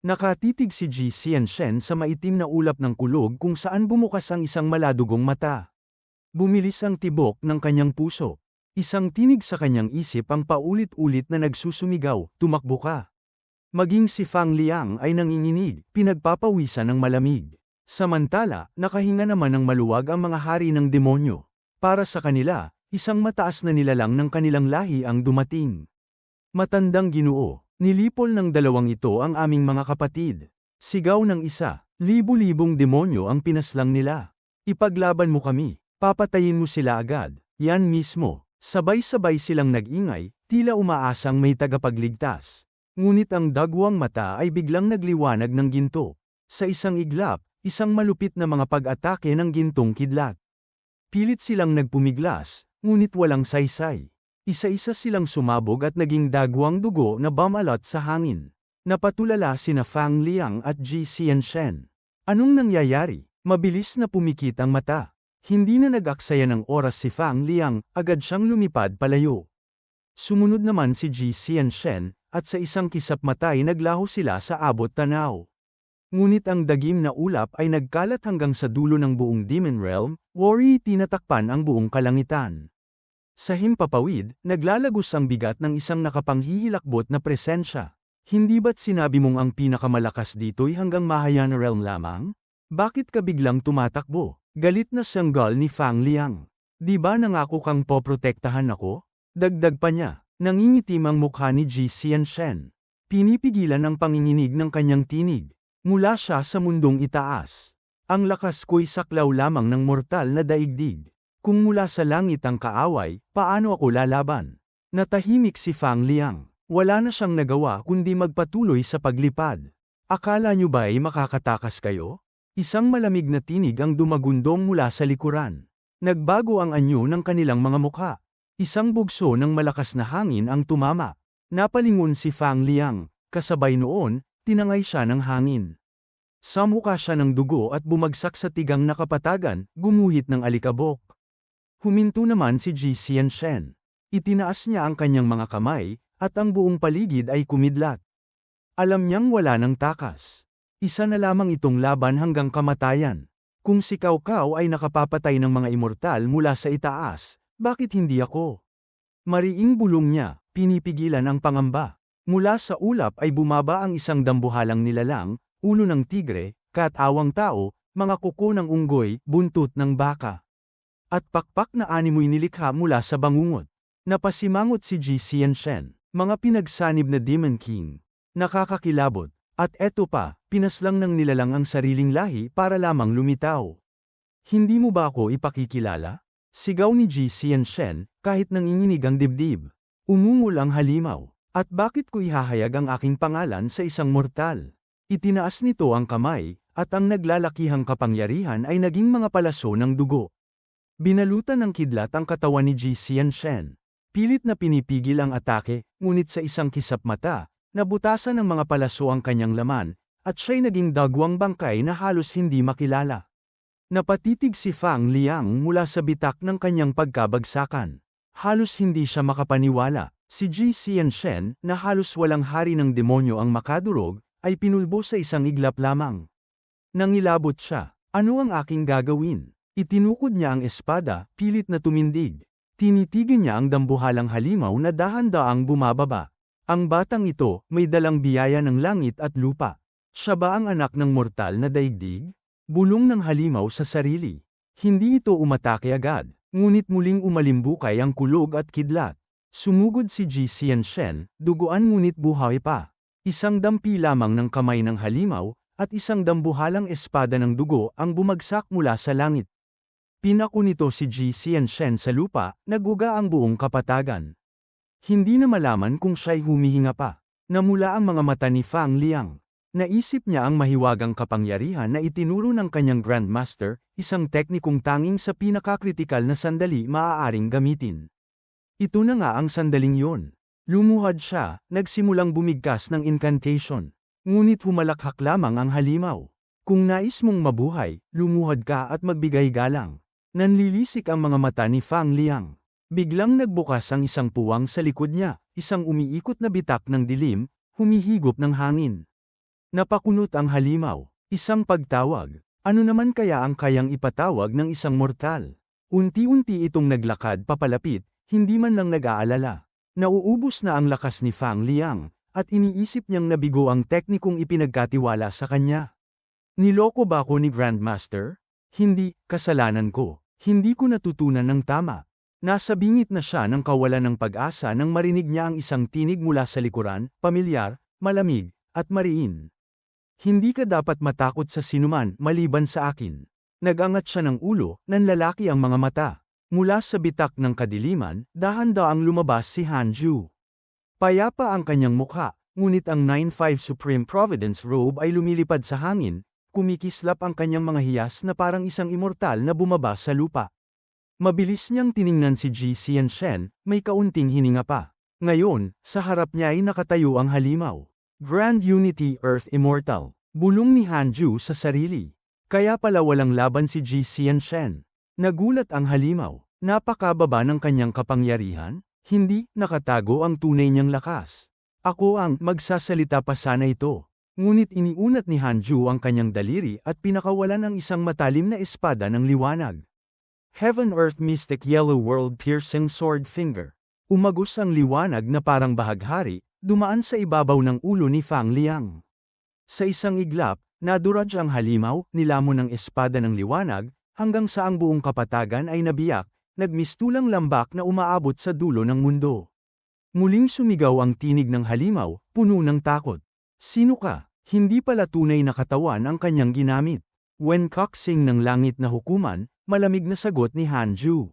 Nakatitig si Ji Xianshen sa maitim na ulap ng kulog kung saan bumukas ang isang maladugong mata. Bumilis ang tibok ng kanyang puso. Isang tinig sa kanyang isip ang paulit-ulit na nagsusumigaw, tumakbo ka. Maging si Fang Liang ay nanginginig, pinagpapawisan ng malamig. Samantala, nakahinga naman ng maluwag ang mga hari ng demonyo. Para sa kanila, isang mataas na nilalang ng kanilang lahi ang dumating. Matandang ginoo, nilipol ng dalawang ito ang aming mga kapatid. Sigaw ng isa, libu-libong demonyo ang pinaslang nila. Ipaglaban mo kami, papatayin mo sila agad, yan mismo. Sabay-sabay silang nag-ingay, tila umaasang may tagapagligtas. Ngunit ang dagwang mata ay biglang nagliwanag ng ginto. Sa isang iglap, isang malupit na mga pag-atake ng gintong kidlat. Pilit silang nagpumiglas, ngunit walang saysay. Isa-isa silang sumabog at naging dagwang dugo na bumalot sa hangin. Napatulala sina Fang Liang at Ji Xianshen. Anong nangyayari? Mabilis na pumikit ang mata. Hindi na nag-aksaya ng oras si Fang Liang, agad siyang lumipad palayo. Sumunod naman si Ji Xianshen, at sa isang kisap matay naglaho sila sa abot tanaw. Ngunit ang dagim na ulap ay nagkalat hanggang sa dulo ng buong Demon Realm, worry tinatakpan ang buong kalangitan. Sa himpapawid, naglalagos ang bigat ng isang nakapanghihilakbot na presensya. Hindi ba't sinabi mong ang pinakamalakas dito'y hanggang Mahayana Realm lamang? Bakit ka biglang tumatakbo? Galit na sanggal ni Fang Liang. Di ba nangako kang poprotektahan ako? Dagdag pa niya, nangingitim ang mukha ni Ji Xianshen. Pinipigilan ang panginginig ng kanyang tinig. Mula siya sa mundong itaas. Ang lakas ko'y saklaw lamang ng mortal na daigdig. Kung mula sa langit ang kaaway, paano ako lalaban? Natahimik si Fang Liang. Wala na siyang nagawa kundi magpatuloy sa paglipad. Akala niyo ba ay makakatakas kayo? Isang malamig na tinig ang dumagundong mula sa likuran. Nagbago ang anyo ng kanilang mga mukha. Isang bugso ng malakas na hangin ang tumama. Napalingon si Fang Liang, kasabay noon, tinangay siya ng hangin. Samuka siya ng dugo at bumagsak sa tigang na kapatagan, gumuhit ng alikabok. Huminto naman si Ji Xianshen. Itinaas niya ang kanyang mga kamay, at ang buong paligid ay kumidlat. Alam niyang wala ng takas. Isa na lamang itong laban hanggang kamatayan. Kung si Cao Cao ay nakapapatay ng mga immortal mula sa itaas, bakit hindi ako? Mariing bulong niya, pinipigilan ang pangamba. Mula sa ulap ay bumaba ang isang dambuhalang nilalang, ulo ng tigre, katawang tao, mga kuko ng unggoy, buntot ng baka. At pakpak na animoy nilikha mula sa bangungot. Napasimangot si Ji Xianshen, mga pinagsanib na Demon King. Nakakakilabot. At eto pa, pinaslang ng nilalang ang sariling lahi para lamang lumitaw. Hindi mo ba ako ipakikilala? Sigaw ni Ji Xianshen, kahit nanginginig ang dibdib. Umungol ang halimaw. At bakit ko ihahayag ang aking pangalan sa isang mortal? Itinaas nito ang kamay, at ang naglalakihang kapangyarihan ay naging mga palaso ng dugo. Binalutan ng kidlat ang katawan ni Ji Xianshen. Pilit na pinipigil ang atake, ngunit sa isang kisap mata, nabutasan ng mga palaso ang kanyang laman, at siya'y naging dagwang bangkay na halos hindi makilala. Napatitig si Fang Liang mula sa bitak ng kanyang pagkabagsakan. Halos hindi siya makapaniwala. Si Ji Xianshen, na halos walang hari ng demonyo ang makadurog, ay pinulbo sa isang iglap lamang. Nangilabot siya, ano ang aking gagawin? Itinukod niya ang espada, pilit na tumindig. Tinitigan niya ang dambuhalang halimaw na dahan-daang bumababa. Ang batang ito, may dalang biyaya ng langit at lupa. Siya ba ang anak ng mortal na daigdig? Bulong ng halimaw sa sarili. Hindi ito umatake agad, ngunit muling umalimbukay ang kulog at kidlat. Sumugod si Ji Xianshen, duguan ngunit buhay pa. Isang dampi lamang ng kamay ng halimaw, at isang dambuhalang espada ng dugo ang bumagsak mula sa langit. Pinako nito si Ji Xianshen sa lupa, naguga ang buong kapatagan. Hindi na malaman kung siya'y humihinga pa. Namula ang mga mata ni Fang Liang. Naisip niya ang mahiwagang kapangyarihan na itinuro ng kanyang Grandmaster, isang teknikong tanging sa pinakakritikal na sandali maaaring gamitin. Ito na nga ang sandaling yon. Lumuhad siya, nagsimulang bumigkas ng incantation. Ngunit humalakhak lamang ang halimaw. Kung nais mong mabuhay, lumuhad ka at magbigay galang. Nanlilisik ang mga mata ni Fang Liang. Biglang nagbukas ang isang puwang sa likod niya, isang umiikot na bitak ng dilim, humihigop ng hangin. Napakunot ang halimaw. Isang pagtawag. Ano naman kaya ang kayang ipatawag ng isang mortal? Unti-unti itong naglakad papalapit, hindi man lang nag-aalala. Nauubos na ang lakas ni Fang Liang, at iniisip niyang nabigo ang teknikong ipinagkatiwala sa kanya. Niloko ba ako ni Grandmaster? Hindi, kasalanan ko. Hindi ko natutunan ng tama. Nasa bingit na siya ng kawalan ng pag-asa nang marinig niya ang isang tinig mula sa likuran, pamilyar, malamig, at mariin. Hindi ka dapat matakot sa sinuman maliban sa akin. Nagangat siya ng ulo, nanlalaki ang mga mata. Mula sa bitak ng kadiliman, dahan-daang lumabas si Hanju. Payapa ang kanyang mukha, ngunit ang 9-5 Supreme Providence robe ay lumilipad sa hangin, kumikislap ang kanyang mga hiyas na parang isang immortal na bumaba sa lupa. Mabilis niyang tiningnan si Ji Xian Shen, may kaunting hininga pa. Ngayon, sa harap niya ay nakatayo ang halimaw. Grand Unity Earth Immortal. Bulong ni Hanju sa sarili. Kaya pala walang laban si Ji Xian Shen. Nagulat ang halimaw. Napakababa ng kanyang kapangyarihan? Hindi, nakatago ang tunay niyang lakas. Ako ang magsasalita pa sana ito. Ngunit iniunat ni Hanju ang kanyang daliri at pinakawalan ang isang matalim na espada ng liwanag. Heaven Earth Mystic Yellow World Piercing Sword Finger. Umagos ang liwanag na parang bahaghari, dumaan sa ibabaw ng ulo ni Fang Liang. Sa isang iglap, naduraj ang halimaw, nilamon ng espada ng liwanag, hanggang sa ang buong kapatagan ay nabiyak, nagmistulang lambak na umaabot sa dulo ng mundo. Muling sumigaw ang tinig ng halimaw, puno ng takot. Sino ka? Hindi pala tunay na katawan ang kanyang ginamit. When coxing ng langit na hukuman, malamig na sagot ni Hanju.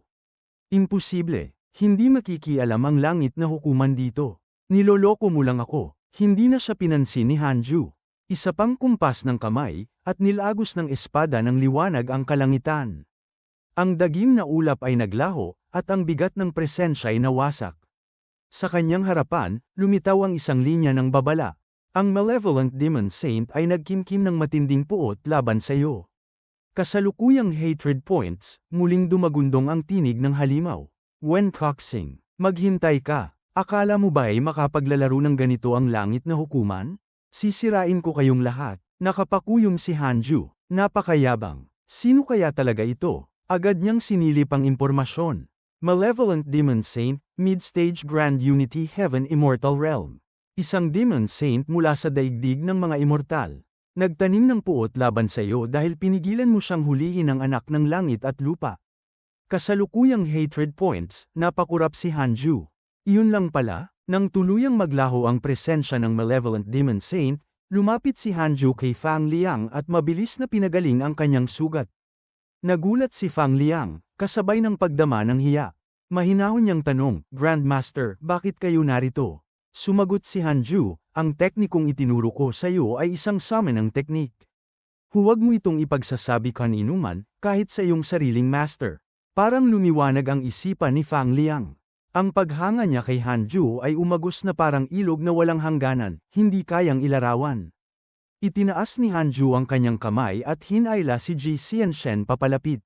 Imposible. Hindi makikialam ang langit na hukuman dito. Niloloko mo lang ako. Hindi na siya pinansin ni Hanju. Isa pang kumpas ng kamay, at nilagos ng espada ng liwanag ang kalangitan. Ang dagim na ulap ay naglaho, at ang bigat ng presensya ay nawasak. Sa kanyang harapan, lumitaw ang isang linya ng babala. Ang malevolent demon saint ay nagkimkim ng matinding puot laban sa iyo. Kasalukuyang hatred points, muling dumagundong ang tinig ng halimaw. When coxing, maghintay ka. Akala mo ba ay makapaglalaro ng ganito ang langit na hukuman? Sisirain ko kayong lahat. Nakapakuyom si Hanju. Napakayabang. Sino kaya talaga ito? Agad niyang sinilip ang impormasyon. Malevolent Demon Saint, Mid-Stage Grand Unity Heaven Immortal Realm. Isang Demon Saint mula sa daigdig ng mga immortal. Nagtanim ng puot laban sa iyo dahil pinigilan mo siyang hulihin ang anak ng langit at lupa. Kasalukuyang hatred points, napakurap si Hanju. Iyon lang pala, nang tuluyang maglaho ang presensya ng malevolent demon saint, lumapit si Hanju kay Fang Liang at mabilis na pinagaling ang kanyang sugat. Nagulat si Fang Liang, kasabay ng pagdama ng hiya. Mahinahon niyang tanong, Grandmaster, bakit kayo narito? Sumagot si Hanju, ang teknikong itinuro ko sa iyo ay isang summon ng teknik. Huwag mo itong ipagsasabi kaninuman, kahit sa iyong sariling master. Parang lumiwanag ang isipan ni Fang Liang. Ang paghanga niya kay Hanju ay umagos na parang ilog na walang hangganan, hindi kayang ilarawan. Itinaas ni Hanju ang kanyang kamay at hinayla si Ji Xianshen papalapit.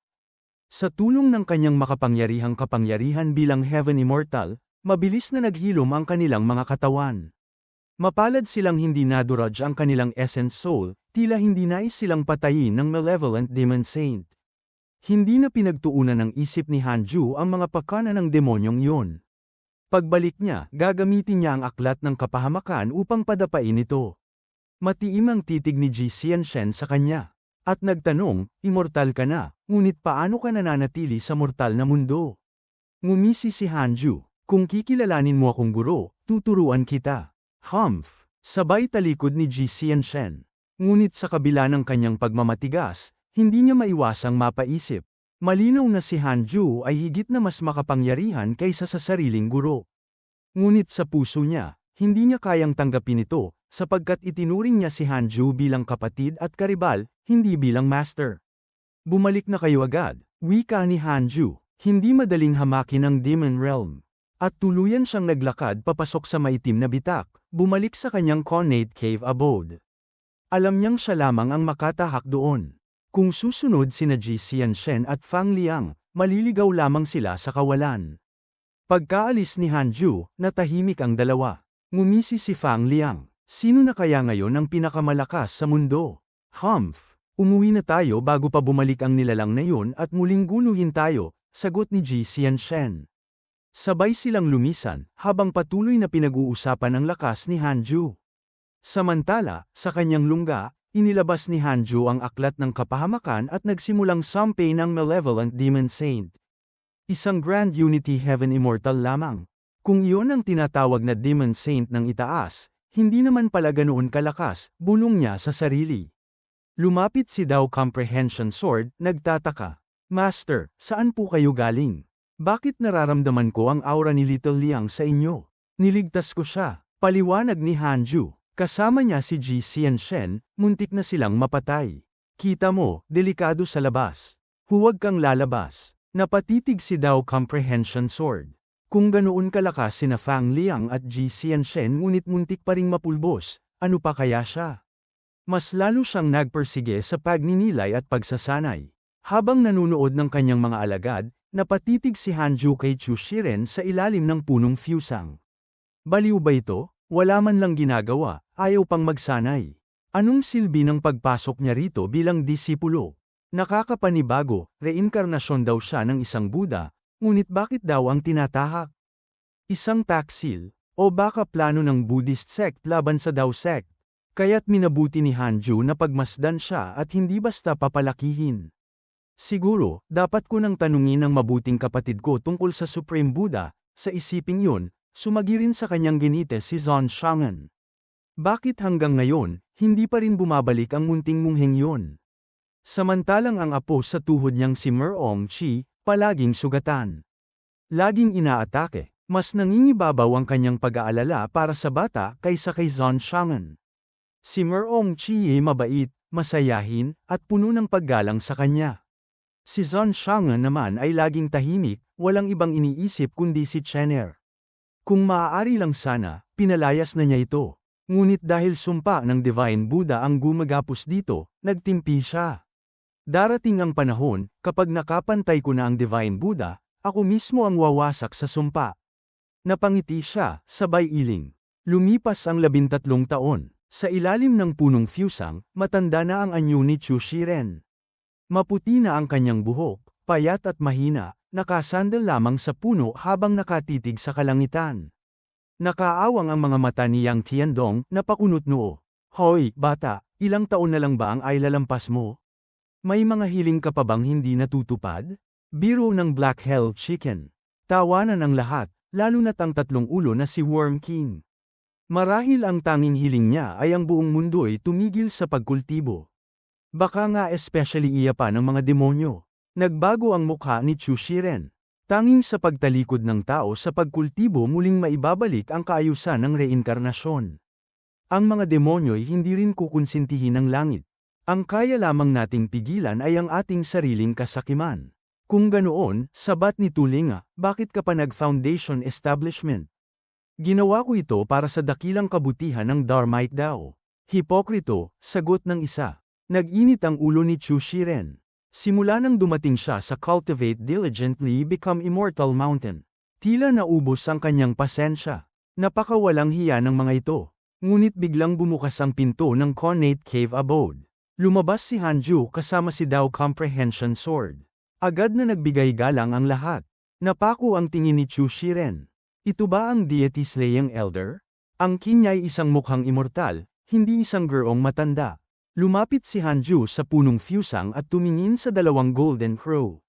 Sa tulong ng kanyang makapangyarihang kapangyarihan bilang Heaven Immortal, mabilis na naghilom ang kanilang mga katawan. Mapalad silang hindi naduraj ang kanilang essence soul, tila hindi nais silang patayin ng malevolent demon saint. Hindi na pinagtuunan ng isip ni Hanju ang mga pakana ng demonyong iyon. Pagbalik niya, gagamitin niya ang aklat ng kapahamakan upang padapain ito. Matiim ang titig ni Ji Xianshen sa kanya. At nagtanong, immortal ka na, ngunit paano ka nananatili sa mortal na mundo? Ngumisi si Hanju, kung kikilalanin mo akong guro, tuturuan kita. Humph! Sabay talikod ni Ji Xianshen. Ngunit sa kabila ng kanyang pagmamatigas, hindi niya maiwasang mapaisip. Malinaw na si Hanju ay higit na mas makapangyarihan kaysa sa sariling guro. Ngunit sa puso niya, hindi niya kayang tanggapin ito, sapagkat itinuring niya si Hanju bilang kapatid at karibal, hindi bilang master. Bumalik na kayo agad, wika ni Hanju, hindi madaling hamakin ang Demon Realm. At tuluyan siyang naglakad papasok sa maitim na bitak, bumalik sa kanyang connate cave abode. Alam niyang siya lamang ang makatahak doon. Kung susunod sina Ji Xianshen at Fang Liang, maliligaw lamang sila sa kawalan. Pagkaalis ni Hanju, natahimik ang dalawa. Ngumisi si Fang Liang. Sino na kaya ngayon ang pinakamalakas sa mundo? Humph! Umuwi na tayo bago pa bumalik ang nilalang na yun at muling guluhin tayo, sagot ni Ji Xianshen. Sabay silang lumisan, habang patuloy na pinag-uusapan ang lakas ni Hanju. Samantala, sa kanyang lungga, inilabas ni Hanju ang aklat ng kapahamakan at nagsimulang sampay ng Malevolent Demon Saint. Isang Grand Unity Heaven Immortal lamang. Kung iyon ang tinatawag na Demon Saint ng itaas, hindi naman pala ganoon kalakas, bulong niya sa sarili. Lumapit si Dao Comprehension Sword, nagtataka. Master, saan po kayo galing? Bakit nararamdaman ko ang aura ni Little Liang sa inyo? Niligtas ko siya. Paliwanag ni Hanju. Kasama niya si Ji Xianshen, muntik na silang mapatay. Kita mo, delikado sa labas. Huwag kang lalabas. Napatitig si Dao Comprehension Sword. Kung ganoon kalakas sina Fang Liang at Ji Xianshen ngunit muntik pa ring mapulbos, ano pa kaya siya? Mas lalo siyang nagpersige sa pagninilay at pagsasanay. Habang nanunood ng kanyang mga alagad, napatitig si Hanju kay Chu Shiren sa ilalim ng punong fusang. Baliw ba ito? Wala man lang ginagawa, ayaw pang magsanay. Anong silbi ng pagpasok niya rito bilang disipulo? Nakakapanibago, reinkarnasyon daw siya ng isang Buddha, Ngunit bakit daw ang tinatahak? Isang taksil, o baka plano ng Buddhist sect laban sa Dao sect? Kaya't minabuti ni Hanju na pagmasdan siya at hindi basta papalakihin. Siguro, dapat ko nang tanungin ang mabuting kapatid ko tungkol sa Supreme Buddha, sa isiping yun, sumagi rin sa kanyang ginite si Zon Shangan. Bakit hanggang ngayon, hindi pa rin bumabalik ang munting mungheng yun? Samantalang ang apo sa tuhod niyang si Merong Chi, Palaging sugatan. Laging inaatake, mas nangingibabaw ang kanyang pag-aalala para sa bata kaysa kay Zon Shangan. Si Merong Chie mabait, masayahin, at puno ng paggalang sa kanya. Si Zon Shangan naman ay laging tahimik, walang ibang iniisip kundi si Chener. Kung maaari lang sana, pinalayas na niya ito. Ngunit dahil sumpa ng Divine Buddha ang gumagapos dito, nagtimpi siya. Darating ang panahon, kapag nakapantay ko na ang Divine Buddha, ako mismo ang wawasak sa sumpa. Napangiti siya, sabay iling. Lumipas ang labintatlong taon. Sa ilalim ng punong fusang, matanda na ang anyo ni Chu Shiren. Maputi na ang kanyang buhok, payat at mahina, nakasandal lamang sa puno habang nakatitig sa kalangitan. Nakaawang ang mga mata ni Yang Tiandong na pakunot noo. Hoy, bata, ilang taon na lang ba ang ay lalampas mo? May mga hiling ka pa bang hindi natutupad? Biro ng Black Hell Chicken. Tawanan ang lahat, lalo na't ang tatlong ulo na si Worm King. Marahil ang tanging hiling niya ay ang buong mundo'y tumigil sa pagkultibo. Baka nga especially iya pa ng mga demonyo. Nagbago ang mukha ni Chu Shiren. Tanging sa pagtalikod ng tao sa pagkultibo muling maibabalik ang kaayusan ng reinkarnasyon. Ang mga demonyo'y hindi rin kukonsintihin ng langit. Ang kaya lamang nating pigilan ay ang ating sariling kasakiman. Kung ganoon, sabat ni Tulinga, bakit ka pa nag-foundation establishment? Ginawa ko ito para sa dakilang kabutihan ng Dharmite daw. Hipokrito, sagot ng isa. Nag-init ang ulo ni Chu Shiren. Simula nang dumating siya sa Cultivate Diligently Become Immortal Mountain. Tila naubos ang kanyang pasensya. Napakawalang hiya ng mga ito. Ngunit biglang bumukas ang pinto ng Connate Cave Abode. Lumabas si Hanju kasama si Dao Comprehension Sword. Agad na nagbigay galang ang lahat. Napako ang tingin ni Chu Shiren. Ito ba ang deity slaying elder? Ang king ay isang mukhang immortal, hindi isang gerong matanda. Lumapit si Hanju sa punong fusang at tumingin sa dalawang golden crow.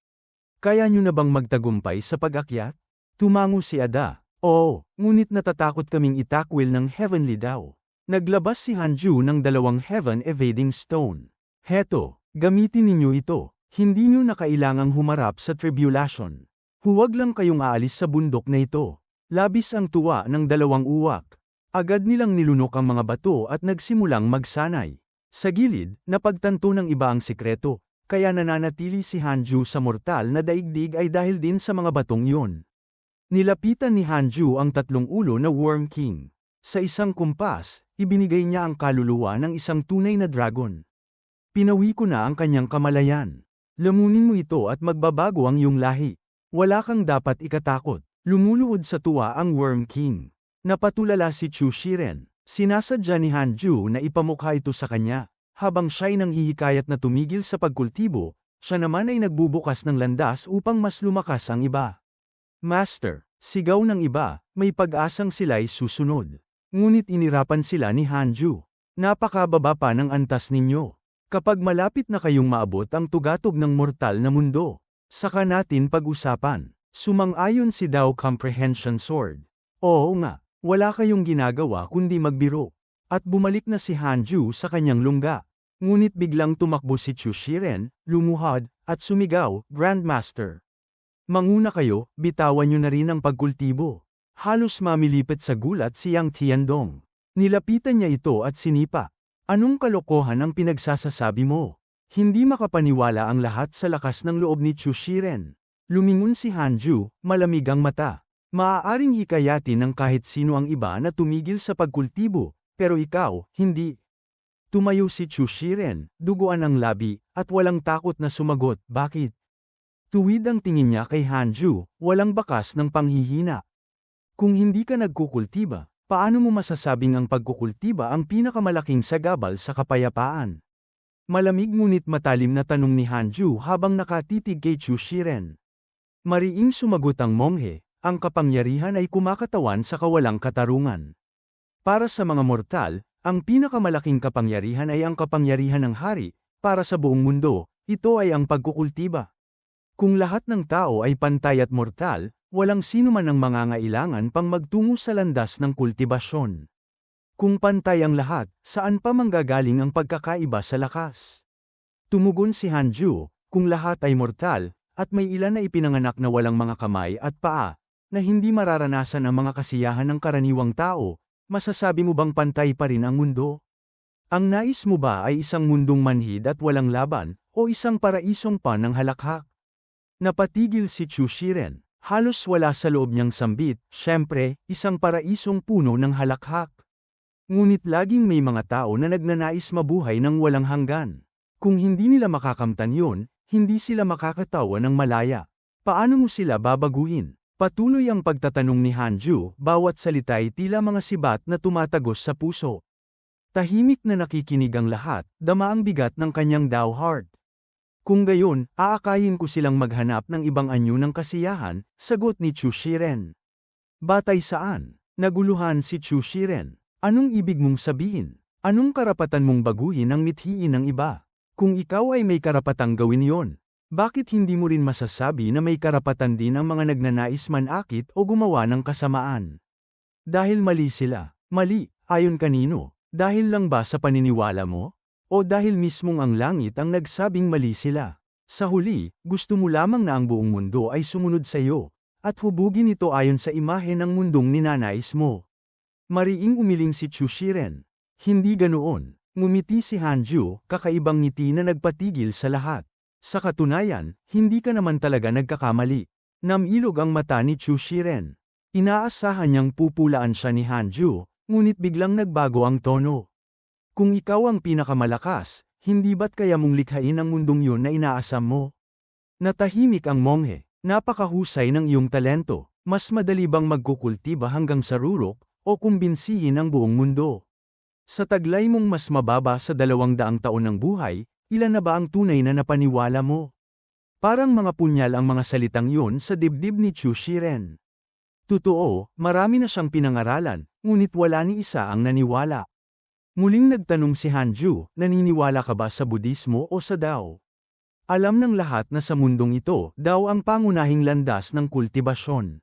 Kaya nyo na bang magtagumpay sa pag-akyat? Tumango si Ada. Oo, ngunit natatakot kaming itakwil ng heavenly daw. Naglabas si Hanju ng dalawang Heaven Evading Stone. Heto, gamitin ninyo ito. Hindi nyo na kailangang humarap sa tribulation. Huwag lang kayong aalis sa bundok na ito. Labis ang tuwa ng dalawang uwak. Agad nilang nilunok ang mga bato at nagsimulang magsanay. Sa gilid, napagtanto ng iba ang sekreto, kaya nananatili si Hanju sa mortal na daigdig ay dahil din sa mga batong iyon. Nilapitan ni Hanju ang tatlong ulo na Worm King. Sa isang kumpas, ibinigay niya ang kaluluwa ng isang tunay na dragon. Pinawi ko na ang kanyang kamalayan. Lamunin mo ito at magbabago ang iyong lahi. Wala kang dapat ikatakot. Lumuluhod sa tuwa ang Worm King. Napatulala si Chu Shiren. Sinasadya ni Hanju na ipamukha ito sa kanya. Habang siya'y nanghihikayat na tumigil sa pagkultibo, siya naman ay nagbubukas ng landas upang mas lumakas ang iba. Master, sigaw ng iba, may pag-asang sila'y susunod. Ngunit inirapan sila ni Hanju. Napakababa pa ng antas ninyo. Kapag malapit na kayong maabot ang tugatog ng mortal na mundo, saka natin pag-usapan. Sumang-ayon si Dao Comprehension Sword. Oo nga, wala kayong ginagawa kundi magbiro. At bumalik na si Hanju sa kanyang lungga. Ngunit biglang tumakbo si Chu Shiren, lumuhad, at sumigaw, Grandmaster. Manguna kayo, bitawan nyo na rin ang pagkultibo. Halos mamilipit sa gulat si Yang Tiandong. Nilapitan niya ito at sinipa. Anong kalokohan ang pinagsasasabi mo? Hindi makapaniwala ang lahat sa lakas ng loob ni Chu Shiren. Lumingon si Hanju, malamig ang mata. Maaaring hikayatin ng kahit sino ang iba na tumigil sa pagkultibo, pero ikaw, hindi. Tumayo si Chu Shiren, duguan ang labi, at walang takot na sumagot, bakit? Tuwid ang tingin niya kay Hanju, walang bakas ng panghihina. Kung hindi ka nagkukultiba, paano mo masasabing ang pagkukultiba ang pinakamalaking sagabal sa kapayapaan? Malamig ngunit matalim na tanong ni Hanju habang nakatitig kay Chu Shiren. Mariing sumagot ang monghe, ang kapangyarihan ay kumakatawan sa kawalang katarungan. Para sa mga mortal, ang pinakamalaking kapangyarihan ay ang kapangyarihan ng hari, para sa buong mundo, ito ay ang pagkukultiba. Kung lahat ng tao ay pantay at mortal, walang sino man ang mangangailangan pang magtungo sa landas ng kultibasyon. Kung pantay ang lahat, saan pa manggagaling ang pagkakaiba sa lakas? Tumugon si Hanju, kung lahat ay mortal, at may ilan na ipinanganak na walang mga kamay at paa, na hindi mararanasan ang mga kasiyahan ng karaniwang tao, Masasabi mo bang pantay pa rin ang mundo? Ang nais mo ba ay isang mundong manhid at walang laban, o isang paraisong pan ng halakhak? Napatigil si Chu Shiren, halos wala sa loob niyang sambit, syempre, isang paraisong puno ng halakhak. Ngunit laging may mga tao na nagnanais mabuhay ng walang hanggan. Kung hindi nila makakamtan yon, hindi sila makakatawa ng malaya. Paano mo sila babaguhin? Patuloy ang pagtatanong ni Hanju, bawat salita ay tila mga sibat na tumatagos sa puso. Tahimik na nakikinig ang lahat, dama ang bigat ng kanyang Dao heart. Kung gayon, aakayin ko silang maghanap ng ibang anyo ng kasiyahan, sagot ni Chu Shiren. Batay saan? Naguluhan si Chu Shiren. Anong ibig mong sabihin? Anong karapatan mong baguhin ang mithiin ng iba? Kung ikaw ay may karapatang gawin yon, bakit hindi mo rin masasabi na may karapatan din ang mga nagnanais manakit o gumawa ng kasamaan? Dahil mali sila. Mali, ayon kanino? Dahil lang ba sa paniniwala mo? O dahil mismong ang langit ang nagsabing mali sila? Sa huli, gusto mo lamang na ang buong mundo ay sumunod sa iyo, at hubugin ito ayon sa imahe ng mundong ninanais mo. Mariing umiling si Chu Shiren. Hindi ganoon. Ngumiti si Hanju, kakaibang ngiti na nagpatigil sa lahat. Sa katunayan, hindi ka naman talaga nagkakamali. Namilog ang mata ni Chu Shiren. Inaasahan niyang pupulaan siya ni Hanju, ngunit biglang nagbago ang tono. Kung ikaw ang pinakamalakas, hindi ba't kaya mong likhain ang mundong yun na inaasam mo? Natahimik ang monghe, napakahusay ng iyong talento, mas madali bang magkukultiba hanggang sa rurok, o kumbinsihin ang buong mundo? Sa taglay mong mas mababa sa dalawang daang taon ng buhay, Ilan na ba ang tunay na napaniwala mo? Parang mga punyal ang mga salitang yun sa dibdib ni Chu Shiren. Totoo, marami na siyang pinangaralan, ngunit wala ni isa ang naniwala. Muling nagtanong si Hanju, naniniwala ka ba sa Budismo o sa Dao? Alam ng lahat na sa mundong ito, daw ang pangunahing landas ng kultibasyon.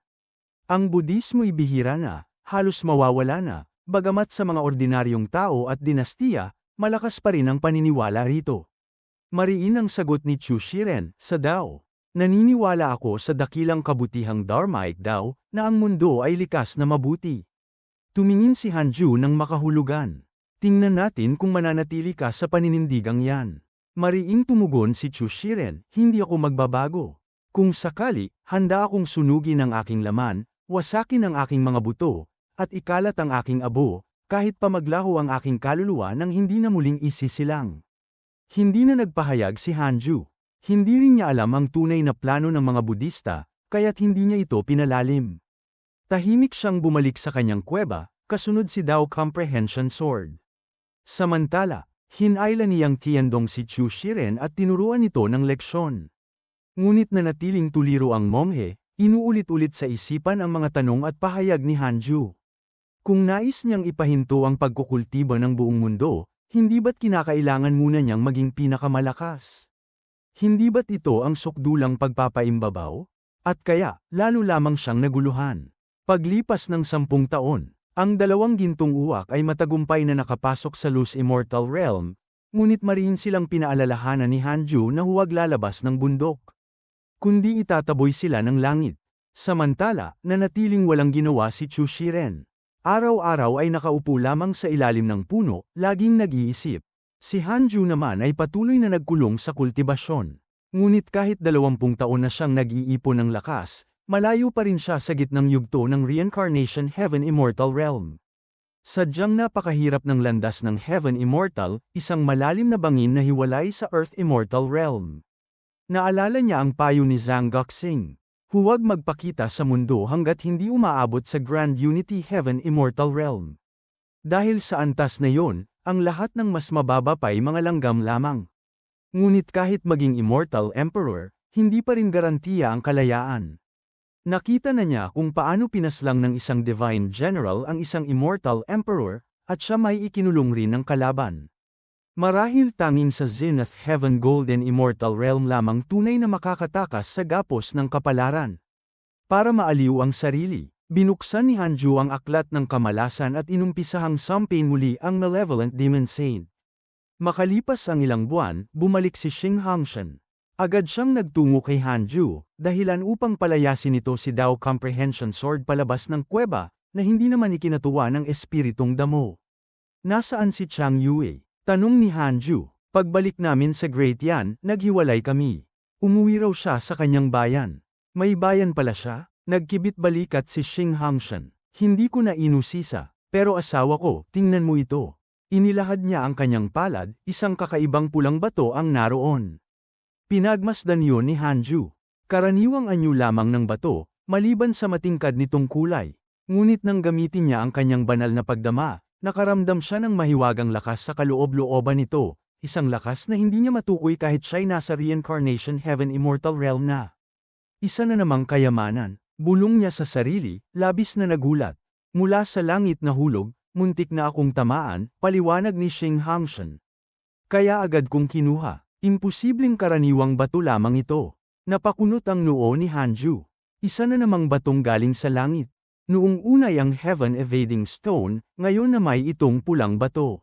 Ang Budismo ibihira na, halos mawawala na, bagamat sa mga ordinaryong tao at dinastiya, malakas pa rin ang paniniwala rito. Mariin ang sagot ni Chu Shiren, sa Dao. Naniniwala ako sa dakilang kabutihang Dharmaic Dao, na ang mundo ay likas na mabuti. Tumingin si Hanju ng makahulugan. Tingnan natin kung mananatili ka sa paninindigang yan. Mariing tumugon si Chu Shiren, hindi ako magbabago. Kung sakali, handa akong sunugin ang aking laman, wasakin ang aking mga buto, at ikalat ang aking abo, kahit pa maglaho ang aking kaluluwa nang hindi na muling isisilang. Hindi na nagpahayag si Hanju. Hindi rin niya alam ang tunay na plano ng mga Budista, kaya't hindi niya ito pinalalim. Tahimik siyang bumalik sa kanyang kuweba, kasunod si Dao Comprehension Sword. Samantala, hinayla niyang Tiandong si Chu Shiren at tinuruan ito ng leksyon. Ngunit nanatiling tuliro ang monghe, inuulit-ulit sa isipan ang mga tanong at pahayag ni Hanju. Kung nais niyang ipahinto ang pagkukultibo ng buong mundo, hindi ba't kinakailangan muna niyang maging pinakamalakas? Hindi ba't ito ang sukdulang pagpapaimbabaw? At kaya, lalo lamang siyang naguluhan. Paglipas ng sampung taon, ang dalawang gintong uwak ay matagumpay na nakapasok sa Loose Immortal Realm, ngunit mariin silang pinaalalahanan ni Hanju na huwag lalabas ng bundok. Kundi itataboy sila ng langit. Samantala, nanatiling walang ginawa si Chu Shiren. Araw-araw ay nakaupo lamang sa ilalim ng puno, laging nag-iisip. Si Hanju naman ay patuloy na nagkulong sa kultibasyon. Ngunit kahit dalawampung taon na siyang nag-iipon ng lakas, Malayo pa rin siya sa gitnang yugto ng Reincarnation Heaven Immortal Realm. Sadyang napakahirap ng landas ng Heaven Immortal, isang malalim na bangin na hiwalay sa Earth Immortal Realm. Naalala niya ang payo ni Zhang Goxing. Huwag magpakita sa mundo hanggat hindi umaabot sa Grand Unity Heaven Immortal Realm. Dahil sa antas na yon, ang lahat ng mas mababa pa'y mga langgam lamang. Ngunit kahit maging Immortal Emperor, hindi pa rin garantiya ang kalayaan. Nakita na niya kung paano pinaslang ng isang divine general ang isang immortal emperor, at siya may ikinulong rin ng kalaban. Marahil tanging sa Zenith Heaven Golden Immortal Realm lamang tunay na makakatakas sa gapos ng kapalaran. Para maaliw ang sarili, binuksan ni Hanju ang aklat ng kamalasan at inumpisahang sampain muli ang malevolent demon saint. Makalipas ang ilang buwan, bumalik si Xing Hangshan. Agad siyang nagtungo kay Hanju, dahilan upang palayasin nito si Dao Comprehension Sword palabas ng kuweba, na hindi naman ikinatuwa ng espiritong damo. Nasaan si Chang Yue? Tanong ni Hanju. Pagbalik namin sa Great Yan, naghiwalay kami. Umuwi raw siya sa kanyang bayan. May bayan pala siya? Nagkibit balikat si Xing Hangshan. Hindi ko na inusisa, pero asawa ko, tingnan mo ito. Inilahad niya ang kanyang palad, isang kakaibang pulang bato ang naroon. Pinagmasdan yun ni Hanju. Karaniwang anyo lamang ng bato, maliban sa matingkad nitong kulay. Ngunit nang gamitin niya ang kanyang banal na pagdama, nakaramdam siya ng mahiwagang lakas sa kaloob-looban nito, isang lakas na hindi niya matukoy kahit siya'y nasa reincarnation heaven immortal realm na. Isa na namang kayamanan, bulong niya sa sarili, labis na nagulat. Mula sa langit na hulog, muntik na akong tamaan, paliwanag ni Xing Hangshan. Kaya agad kong kinuha. Imposibleng karaniwang bato lamang ito. Napakunot ang noo ni Hanju. Isa na namang batong galing sa langit. Noong unay ang Heaven Evading Stone, ngayon na may itong pulang bato.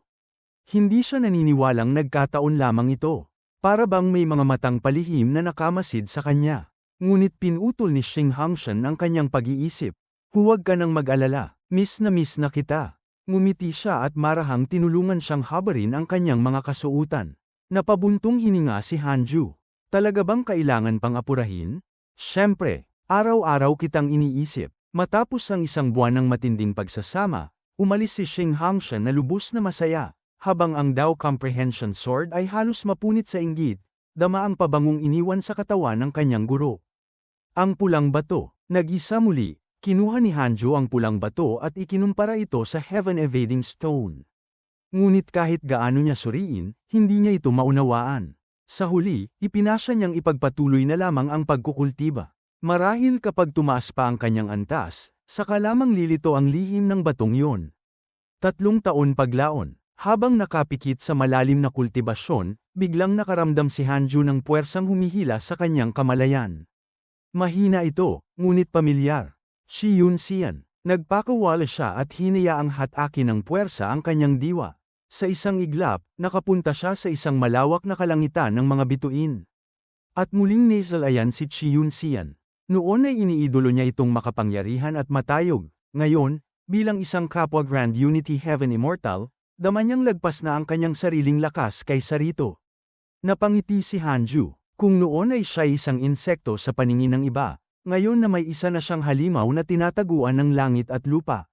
Hindi siya naniniwalang nagkataon lamang ito. Para bang may mga matang palihim na nakamasid sa kanya. Ngunit pinutol ni Xing Hangshan ang kanyang pag-iisip. Huwag ka nang mag-alala, miss na miss na kita. Ngumiti siya at marahang tinulungan siyang habarin ang kanyang mga kasuutan. Napabuntong hininga si Hanju. Talaga bang kailangan pang apurahin? Siyempre, araw-araw kitang iniisip. Matapos ang isang buwan ng matinding pagsasama, umalis si Xing Hangshan na lubos na masaya, habang ang Dao Comprehension Sword ay halos mapunit sa inggit, dama ang pabangong iniwan sa katawan ng kanyang guro. Ang pulang bato, nag-isa muli, kinuha ni Hanjo ang pulang bato at ikinumpara ito sa Heaven Evading Stone. Ngunit kahit gaano niya suriin, hindi niya ito maunawaan. Sa huli, ipinasya niyang ipagpatuloy na lamang ang pagkukultiba. Marahil kapag tumaas pa ang kanyang antas, saka lamang lilito ang lihim ng batong yon. Tatlong taon paglaon, habang nakapikit sa malalim na kultibasyon, biglang nakaramdam si Hanju ng puwersang humihila sa kanyang kamalayan. Mahina ito, ngunit pamilyar. Si Yun Xian. Nagpakawala siya at hinayaang hataki ng puwersa ang kanyang diwa. Sa isang iglap, nakapunta siya sa isang malawak na kalangitan ng mga bituin. At muling nasalayan si Chiyun Sian. Noon ay iniidolo niya itong makapangyarihan at matayog. Ngayon, bilang isang kapwa Grand Unity Heaven Immortal, dama niyang lagpas na ang kanyang sariling lakas kaysa rito. Napangiti si Hanju. Kung noon ay siya isang insekto sa paningin ng iba, ngayon na may isa na siyang halimaw na tinataguan ng langit at lupa.